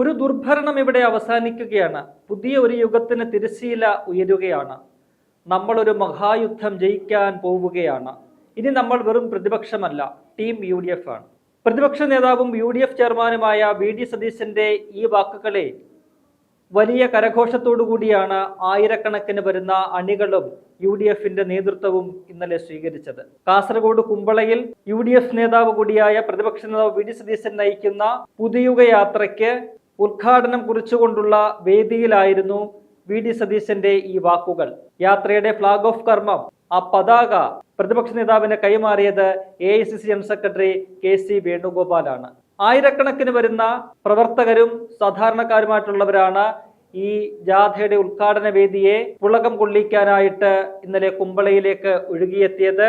ഒരു ദുർഭരണം ഇവിടെ അവസാനിക്കുകയാണ്. പുതിയ ഒരു യുഗത്തിന് തിരശീല ഉയരുകയാണ്. നമ്മളൊരു മഹായുദ്ധം ജയിക്കാൻ പോവുകയാണ്. ഇനി നമ്മൾ വെറും പ്രതിപക്ഷമല്ല ടീം യു ഡി എഫ് ആണ്. പ്രതിപക്ഷ നേതാവും യു ഡി എഫ് ചെയർമാനുമായ വി ഡി സതീശന്റെ ഈ വാക്കുകളെ വലിയ കരഘോഷത്തോടു കൂടിയാണ് ആയിരക്കണക്കിന് വരുന്ന അണികളും യു ഡി എഫിന്റെ നേതൃത്വവും ഇന്നലെ സ്വീകരിച്ചത്. കാസർഗോഡ് കുമ്പളയിൽ യു ഡി എഫ് നേതാവ് കൂടിയായ പ്രതിപക്ഷ നേതാവ് വി ഡി സതീശൻ നയിക്കുന്ന പുതിയുഗ യാത്രയ്ക്ക് ഉദ്ഘാടനം കുറിച്ചുകൊണ്ടുള്ള വേദിയിലായിരുന്നു വി ഡി സതീശന്റെ ഈ വാക്കുകൾ. യാത്രയുടെ ഫ്ളാഗ് ഓഫ് കർമ്മം ആ പതാക പ്രതിപക്ഷ നേതാവിന് കൈമാറിയത് A I C C general secretary K C വേണുഗോപാലാണ്. ആയിരക്കണക്കിന് വരുന്ന പ്രവർത്തകരും സാധാരണക്കാരുമായിട്ടുള്ളവരാണ് ഈ ജാഥയുടെ ഉദ്ഘാടന വേദിയെ പുളകം കൊള്ളിക്കാനായിട്ട് ഇന്നലെ കുമ്പളയിലേക്ക് ഒഴുകിയെത്തിയത്.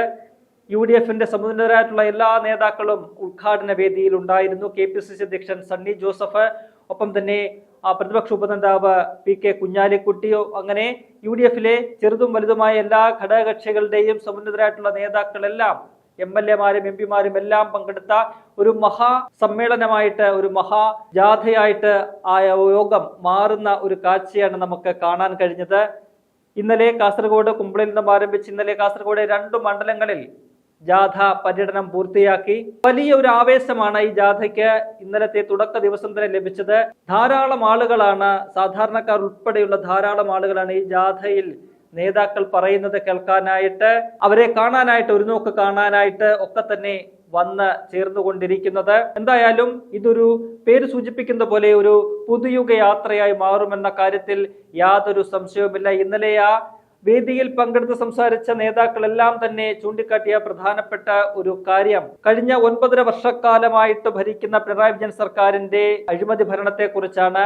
യു ഡി എഫിന്റെ സമുന്നതരായിട്ടുള്ള എല്ലാ നേതാക്കളും ഉദ്ഘാടന വേദിയിൽ ഉണ്ടായിരുന്നു. കെ പി സി സി അധ്യക്ഷൻ സണ്ണി ജോസഫ് ഒപ്പം തന്നെ പ്രതിപക്ഷ ഉപനേതാവ് പി കെ കുഞ്ഞാലിക്കുട്ടിയോ അങ്ങനെ യു ഡി എഫിലെ ചെറുതും വലുതുമായ എല്ലാ ഘടകകക്ഷികളുടെയും സമുന്നതരായിട്ടുള്ള നേതാക്കളെല്ലാം എം എൽ എമാരും എം പിമാരും എല്ലാം പങ്കെടുത്ത ഒരു മഹാ സമ്മേളനമായിട്ട് ഒരു മഹാ ജാഥയായിട്ട് ആ യോഗം മാറുന്ന ഒരു കാഴ്ചയാണ് നമുക്ക് കാണാൻ കഴിഞ്ഞത്. ഇന്നലെ കാസർഗോഡ് കുമ്പളിൽ നിന്നും ആരംഭിച്ച് ഇന്നലെ കാസർഗോഡ് രണ്ട് മണ്ഡലങ്ങളിൽ ജാഥ പര്യടനം പൂർത്തിയാക്കി. വലിയ ഒരു ആവേശമാണ് ഈ ജാഥയ്ക്ക് ഇന്നലത്തെ തുടക്ക ദിവസം തന്നെ ലഭിച്ചത്. ധാരാളം ആളുകളാണ് സാധാരണക്കാർ ഉൾപ്പെടെയുള്ള ധാരാളം ആളുകളാണ് ഈ ജാഥയിൽ നേതാക്കൾ പറയുന്നത് കേൾക്കാനായിട്ട്. അവരെ കാണാനായിട്ട് ഒരു നോക്ക് കാണാനായിട്ട് ഒക്കെ തന്നെ വന്ന് ചേർന്നുകൊണ്ടിരിക്കുന്നത്. എന്തായാലും ഇതൊരു പേര് സൂചിപ്പിക്കുന്ന പോലെ ഒരു പുതുയുഗ യാത്രയായി മാറുമെന്ന കാര്യത്തിൽ യാതൊരു സംശയവുമില്ല. ഇന്നലെ ആ വേദിയിൽ പങ്കെടുത്ത് സംസാരിച്ച നേതാക്കളെല്ലാം തന്നെ ചൂണ്ടിക്കാട്ടിയ പ്രധാനപ്പെട്ട ഒരു കാര്യം. കഴിഞ്ഞ ഒൻപതര വർഷക്കാലമായിട്ട് ഭരിക്കുന്ന പിണറായി വിജയൻ സർക്കാരിന്റെ അഴിമതി ഭരണത്തെക്കുറിച്ചാണ്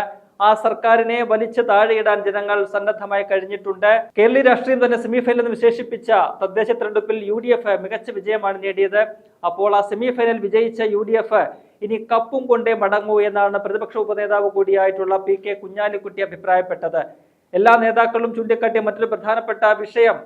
ആ സർക്കാരിനെ വലിച്ചു താഴെയിടാൻ ജനങ്ങൾ സന്നദ്ധമായി കഴിഞ്ഞിട്ടുണ്ട്. കേരളീയ രാഷ്ട്രീയം തന്നെ സെമിഫൈനൽ എന്ന് വിശേഷിപ്പിച്ച തദ്ദേശ തെരഞ്ഞെടുപ്പിൽ യു ഡി എഫ് മികച്ച വിജയമാണ് നേടിയത്. അപ്പോൾ ആ സെമിഫൈനൽ വിജയിച്ച യു ഡി എഫ് ഇനി കപ്പും കൊണ്ടേ മടങ്ങൂ എന്നാണ് പ്രതിപക്ഷ ഉപനേതാവ് കൂടിയായിട്ടുള്ള പി കെ കുഞ്ഞാലിക്കുട്ടി അഭിപ്രായപ്പെട്ടത്. എല്ലാ നേതാക്കളും ചൂണ്ടിക്കാട്ടിയ മറ്റൊരു പ്രധാനപ്പെട്ട വിഷയം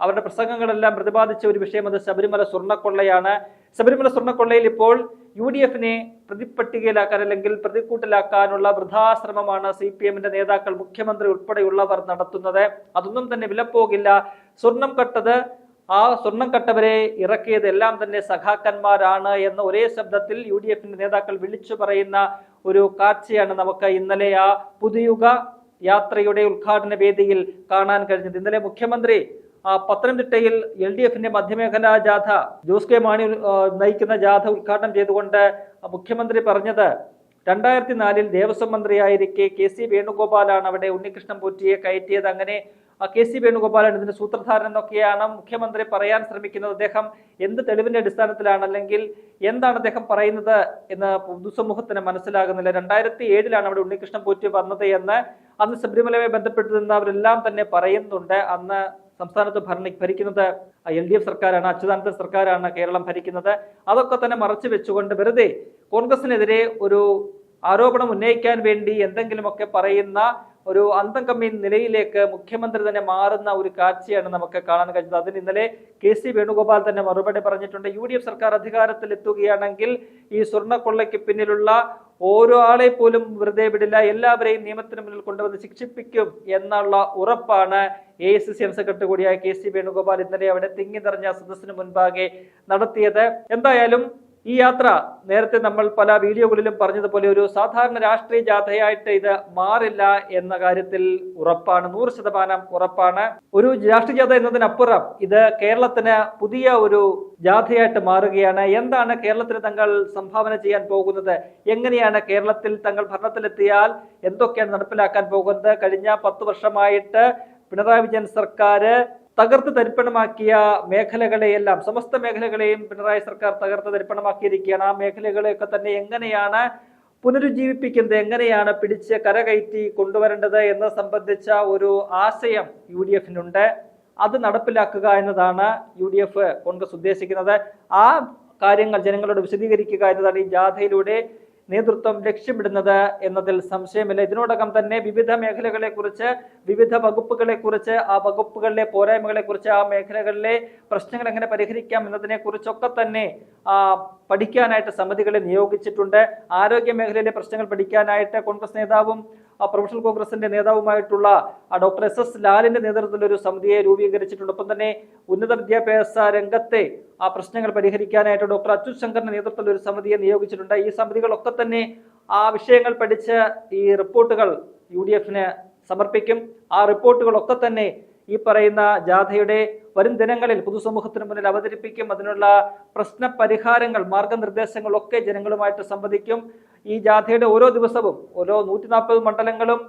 അവരുടെ പ്രസംഗങ്ങളെല്ലാം പ്രതിപാദിച്ച ഒരു വിഷയം അത് ശബരിമല സ്വർണക്കൊള്ളയാണ്. ശബരിമല സ്വർണക്കൊള്ളയിൽ ഇപ്പോൾ യു ഡി എഫിനെ പ്രതിപ്പട്ടികയിലാക്കാൻ അല്ലെങ്കിൽ പ്രതിക്കൂട്ടിലാക്കാനുള്ള വൃഥാശ്രമമാണ് സി പി എമ്മിന്റെ നേതാക്കൾ മുഖ്യമന്ത്രി ഉൾപ്പെടെയുള്ളവർ നടത്തുന്നത്. അതൊന്നും തന്നെ വിലപ്പോകില്ല. സ്വർണം കട്ടത് ആ സ്വർണം കട്ടവരെ ഇറക്കിയത് എല്ലാം തന്നെ സഖാക്കന്മാരാണ് എന്ന ഒരേ ശബ്ദത്തിൽ യു ഡി എഫിന്റെ നേതാക്കൾ വിളിച്ചു പറയുന്ന ഒരു കാഴ്ചയാണ് നമുക്ക് ഇന്നലെ ആ പുതുയുഗ യാത്രയുടെ ഉദ്ഘാടന വേദിയിൽ കാണാൻ കഴിഞ്ഞത്. ഇന്നലെ മുഖ്യമന്ത്രി പത്തനംതിട്ടയിൽ എൽ ഡി എഫിന്റെ മധ്യമേഖലാ ജാഥ ജോസ് കെ മാണി നയിക്കുന്ന ജാഥ ഉദ്ഘാടനം ചെയ്തുകൊണ്ട് മുഖ്യമന്ത്രി പറഞ്ഞത് രണ്ടായിരത്തി നാലിൽ ദേവസ്വം മന്ത്രിയായിരിക്കെ കെ സി വേണുഗോപാലാണ് അവിടെ ഉണ്ണികൃഷ്ണൻ പോറ്റിയെ കയറ്റിയത്. അങ്ങനെ കെ സി വേണുഗോപാലാണ് ഇതിന്റെ സൂത്രധാരൻ എന്നൊക്കെയാണ് മുഖ്യമന്ത്രി പറയാൻ ശ്രമിക്കുന്നത്. അദ്ദേഹം എന്ത് തെളിവിന്റെ അടിസ്ഥാനത്തിലാണ് അല്ലെങ്കിൽ എന്താണ് അദ്ദേഹം പറയുന്നത് എന്ന് പൊതുസമൂഹത്തിന് മനസ്സിലാകുന്നില്ല. രണ്ടായിരത്തി ഏഴിലാണ് അവിടെ ഉണ്ണികൃഷ്ണൻ പോറ്റി വന്നത് എന്ന് അന്ന് ശബരിമലയുമായി ബന്ധപ്പെട്ട് നിന്നവരെല്ലാം തന്നെ പറയുന്നുണ്ട്. അന്ന് സംസ്ഥാനത്ത് ഭരണി ഭരിക്കുന്നത് എൽ ഡി എഫ് സർക്കാരാണ് അച്യുതാനന്ദ സർക്കാരാണ് കേരളം ഭരിക്കുന്നത്. അതൊക്കെ തന്നെ മറച്ചു വെച്ചുകൊണ്ട് വെറുതെ കോൺഗ്രസിനെതിരെ ഒരു ആരോപണം ഉന്നയിക്കാൻ വേണ്ടി എന്തെങ്കിലുമൊക്കെ പറയുന്ന ഒരു അന്തം കമ്മി നിലയിലേക്ക് മുഖ്യമന്ത്രി തന്നെ മാറുന്ന ഒരു കാഴ്ചയാണ് നമുക്ക് കാണാൻ കഴിഞ്ഞത്. അതിന് ഇന്നലെ കെ സി വേണുഗോപാൽ തന്നെ മറുപടി പറഞ്ഞിട്ടുണ്ട്. യു ഡി എഫ് സർക്കാർ അധികാരത്തിൽ എത്തുകയാണെങ്കിൽ ഈ സ്വർണക്കൊള്ളയ്ക്ക് പിന്നിലുള്ള ഓരോ ആളെ പോലും വെറുതെ വിടില്ല. എല്ലാവരെയും നിയമത്തിന് മുന്നിൽ കൊണ്ടുവന്ന് ശിക്ഷിപ്പിക്കും എന്നുള്ള ഉറപ്പാണ് A I C C secretary കൂടിയായ കെ സി വേണുഗോപാൽ ഇന്നലെ അവിടെ തിങ്ങി നിറഞ്ഞ സദസ്സിന് മുൻപാകെ നടത്തിയത്. എന്തായാലും ഈ യാത്ര നേരത്തെ നമ്മൾ പല വീഡിയോകളിലും പറഞ്ഞതുപോലെ ഒരു സാധാരണ രാഷ്ട്രീയ ജാഥയായിട്ട് ഇത് മാറില്ല എന്ന കാര്യത്തിൽ ഉറപ്പാണ്. നൂറ് ശതമാനം ഉറപ്പാണ്. ഒരു രാഷ്ട്രീയ ജാഥ എന്നതിനപ്പുറം ഇത് കേരളത്തിന് പുതിയ ഒരു ജാഥയായിട്ട് മാറുകയാണ്. എന്താണ് കേരളത്തിന് തങ്ങൾ സംഭാവന ചെയ്യാൻ പോകുന്നത്? എങ്ങനെയാണ് കേരളത്തിൽ തങ്ങൾ ഭരണത്തിലെത്തിയാൽ എന്തൊക്കെയാണ് നടപ്പിലാക്കാൻ പോകുന്നത്? കഴിഞ്ഞ പത്ത് വർഷമായിട്ട് പിണറായി വിജയൻ സർക്കാർ തകർത്ത് തരിപ്പണമാക്കിയ മേഖലകളെയെല്ലാം സമസ്ത മേഖലകളെയും പിണറായി സർക്കാർ തകർത്ത് തരിപ്പണമാക്കിയിരിക്കുകയാണ്. ആ മേഖലകളെയൊക്കെ തന്നെ എങ്ങനെയാണ് പുനരുജ്ജീവിപ്പിക്കുന്നത് എങ്ങനെയാണ് പിടിച്ച് കരകയറ്റി കൊണ്ടുവരേണ്ടത് എന്ന് സംബന്ധിച്ച ഒരു ആശയം യു ഡി എഫിനുണ്ട് അത് നടപ്പിലാക്കുക എന്നതാണ് യു ഡി എഫ് കോൺഗ്രസ് ഉദ്ദേശിക്കുന്നത്. ആ കാര്യങ്ങൾ ജനങ്ങളോട് വിശദീകരിക്കുക എന്നതാണ് ഈ ജാഥയിലൂടെ നേതൃത്വം ലക്ഷ്യമിടുന്നത് എന്നതിൽ സംശയമില്ല. ഇതിനോടകം തന്നെ വിവിധ മേഖലകളെ കുറിച്ച് വിവിധ വകുപ്പുകളെ കുറിച്ച് ആ വകുപ്പുകളിലെ പോരായ്മകളെ കുറിച്ച് ആ മേഖലകളിലെ പ്രശ്നങ്ങൾ എങ്ങനെ പരിഹരിക്കാം എന്നതിനെ കുറിച്ചൊക്കെ തന്നെ പഠിക്കാനായിട്ട് സമിതികളെ നിയോഗിച്ചിട്ടുണ്ട്. ആരോഗ്യ മേഖലയിലെ പ്രശ്നങ്ങൾ പഠിക്കാനായിട്ട് കോൺഗ്രസ് നേതാവും പ്രൊഫഷണൽ കോൺഗ്രസിന്റെ നേതാവുമായിട്ടുള്ള ഡോക്ടർ എസ് എസ് ലാലിന്റെ നേതൃത്വത്തിൽ ഒരു സമിതിയെ രൂപീകരിച്ചിട്ടുണ്ട്. ഒപ്പം തന്നെ ഉന്നത വിദ്യാഭ്യാസ രംഗത്തെ ആ പ്രശ്നങ്ങൾ പരിഹരിക്കാനായിട്ട് ഡോക്ടർ അച്യുത് ശങ്കറിന്റെ നേതൃത്വത്തിൽ ഒരു സമിതിയെ നിയോഗിച്ചിട്ടുണ്ട്. ഈ സമിതികളൊക്കെ തന്നെ ആ വിഷയങ്ങൾ പഠിച്ച് ഈ റിപ്പോർട്ടുകൾ യു ഡി എഫിന് സമർപ്പിക്കും. ആ റിപ്പോർട്ടുകളൊക്കെ തന്നെ ഈ പറയുന്ന ജാഥയുടെ വരും ദിനങ്ങളിൽ പൊതുസമൂഹത്തിന് മുന്നിൽ അവതരിപ്പിക്കും. അതിനുള്ള പ്രശ്ന പരിഹാരങ്ങൾ മാർഗനിർദ്ദേശങ്ങളൊക്കെ ജനങ്ങളുമായിട്ട് സംവദിക്കും. ഈ ജാഥയുടെ ഓരോ ദിവസവും ഓരോ നൂറ്റി നാൽപ്പത് മണ്ഡലങ്ങളും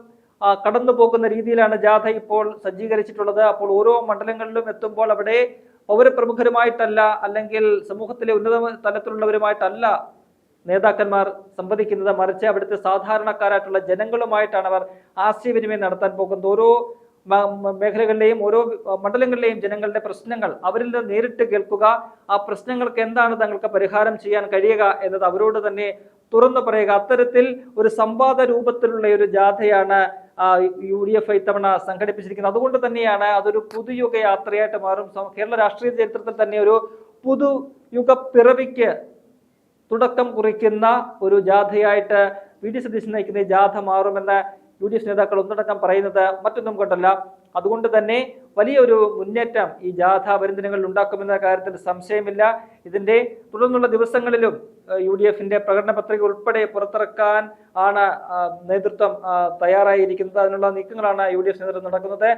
കടന്നു പോകുന്ന രീതിയിലാണ് ജാഥ ഇപ്പോൾ സജ്ജീകരിച്ചിട്ടുള്ളത്. അപ്പോൾ ഓരോ മണ്ഡലങ്ങളിലും എത്തുമ്പോൾ അവിടെ പൗരപ്രമുഖരുമായിട്ടല്ല അല്ലെങ്കിൽ സമൂഹത്തിലെ ഉന്നത തലത്തിലുള്ളവരുമായിട്ടല്ല നേതാക്കന്മാർ സംവദിക്കുന്നത്. മറിച്ച് അവിടുത്തെ സാധാരണക്കാരായിട്ടുള്ള ജനങ്ങളുമായിട്ടാണ് അവർ ആശയവിനിമയം നടത്താൻ പോകുന്നത്. ഓരോ മേഖലകളിലെയും ഓരോ മണ്ഡലങ്ങളിലെയും ജനങ്ങളുടെ പ്രശ്നങ്ങൾ അവരിൽ നിന്ന് നേരിട്ട് കേൾക്കുക. ആ പ്രശ്നങ്ങൾക്ക് എന്താണ് തങ്ങൾക്ക് പരിഹാരം ചെയ്യാൻ കഴിയുക എന്നത് അവരോട് തന്നെ തുറന്നു പറയുക. അത്തരത്തിൽ ഒരു സംവാദ രൂപത്തിലുള്ള ഒരു ജാഥയാണ് യു ഡി എഫ് ഇത്തവണ സംഘടിപ്പിച്ചിരിക്കുന്നത്. അതുകൊണ്ട് തന്നെയാണ് അതൊരു പുതുയുഗ യാത്രയായിട്ട് മാറും. കേരള രാഷ്ട്രീയ ചരിത്രത്തിൽ തന്നെ ഒരു പുതുയുഗ പിറവിക്ക് തുടക്കം കുറിക്കുന്ന ഒരു ജാഥയായിട്ട് വി. ഡി. സതീശൻ നയിക്കുന്ന ജാഥ മാറുമെന്ന് യു ഡി എഫ് നേതാക്കൾ ഒന്നടക്കം പറയുന്നത് മറ്റൊന്നും കൊണ്ടല്ല. അതുകൊണ്ട് തന്നെ വലിയൊരു മുന്നേറ്റം ഈ ജാഥ വരും ദിനങ്ങളിൽ ഉണ്ടാക്കുമെന്ന കാര്യത്തിൽ സംശയമില്ല. ഇതിന്റെ തുടർന്നുള്ള ദിവസങ്ങളിലും യു ഡി എഫിന്റെ പ്രകടന പത്രിക ഉൾപ്പെടെ പുറത്തിറക്കാൻ ആണ് നേതൃത്വം തയ്യാറായിരിക്കുന്നത്. അതിനുള്ള നീക്കങ്ങളാണ് യു ഡി എഫ് നേതൃത്വം നടക്കുന്നത്.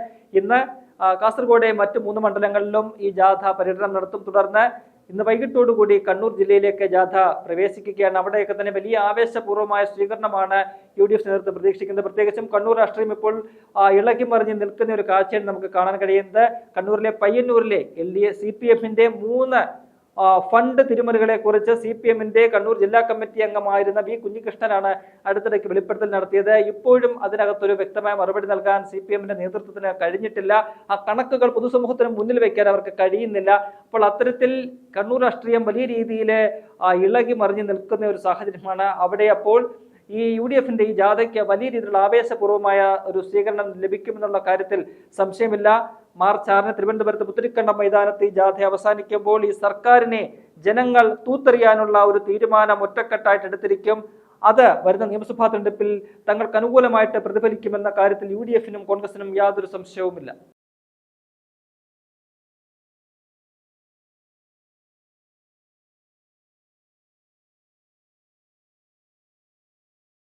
ഇന്ന് കാസർഗോഡ് മറ്റ് മൂന്ന് മണ്ഡലങ്ങളിലും ഈ ജാഥ പര്യടനം നടത്തും. തുടർന്ന് ഇന്ന് വൈകിട്ടോടുകൂടി കണ്ണൂർ ജില്ലയിലേക്ക് ജാഥ പ്രവേശിക്കുകയാണ്. അവിടെയൊക്കെ തന്നെ വലിയ ആവേശപൂർവമായ സ്വീകരണമാണ് യു ഡി എഫ് നേതൃത്വം പ്രതീക്ഷിക്കുന്നത്. പ്രത്യേകിച്ചും കണ്ണൂർ രാഷ്ട്രീയം ഇപ്പോൾ ഇളകി മറിഞ്ഞ് നിൽക്കുന്ന ഒരു കാഴ്ചയാണ് നമുക്ക് കാണാൻ കഴിയുന്നത്. കണ്ണൂരിലെ പയ്യന്നൂരിലെ L D A C P എഫിന്റെ മൂന്ന് ഫണ്ട് തിരിമറികളെ കുറിച്ച് സി പി എമ്മിന്റെ കണ്ണൂർ ജില്ലാ കമ്മിറ്റി അംഗമായിരുന്ന വി കുഞ്ഞികൃഷ്ണനാണ് അടുത്തിടയ്ക്ക് വെളിപ്പെടുത്തൽ നടത്തിയത്. ഇപ്പോഴും അതിനകത്തൊരു വ്യക്തമായ മറുപടി നൽകാൻ സി പി എമ്മിന്റെ നേതൃത്വത്തിന് കഴിഞ്ഞിട്ടില്ല. ആ കണക്കുകൾ പൊതുസമൂഹത്തിന് മുന്നിൽ വെക്കാൻ അവർക്ക് കഴിയുന്നില്ല. അപ്പോൾ അത്തരത്തിൽ കണ്ണൂർ രാഷ്ട്രീയം വലിയ രീതിയിൽ ഇളകി മറിഞ്ഞു നിൽക്കുന്ന ഒരു സാഹചര്യമാണ്. അവിടെ അപ്പോൾ ഈ യു ഡി എഫിന്റെ ഈ ജാഥയ്ക്ക് വലിയ രീതിയിലുള്ള ആവേശപൂർവമായ ഒരു സ്വീകരണം ലഭിക്കുമെന്നുള്ള കാര്യത്തിൽ സംശയമില്ല. മാർച്ച് ആറിന് തിരുവനന്തപുരത്ത് പുത്തരിക്കണ്ടം മൈതാനത്ത് ഈ ജാഥ അവസാനിക്കുമ്പോൾ ഈ സർക്കാരിനെ ജനങ്ങൾ തൂത്തെറിയാനുള്ള ഒരു തീരുമാനം ഒറ്റക്കെട്ടായിട്ട് എടുത്തിരിക്കും. അത് വരുന്ന നിയമസഭാ തെരഞ്ഞെടുപ്പിൽ തങ്ങൾക്ക് അനുകൂലമായിട്ട് പ്രതിഫലിക്കുമെന്ന കാര്യത്തിൽ യു ഡി എഫിനും കോൺഗ്രസിനും യാതൊരു സംശയവുമില്ല.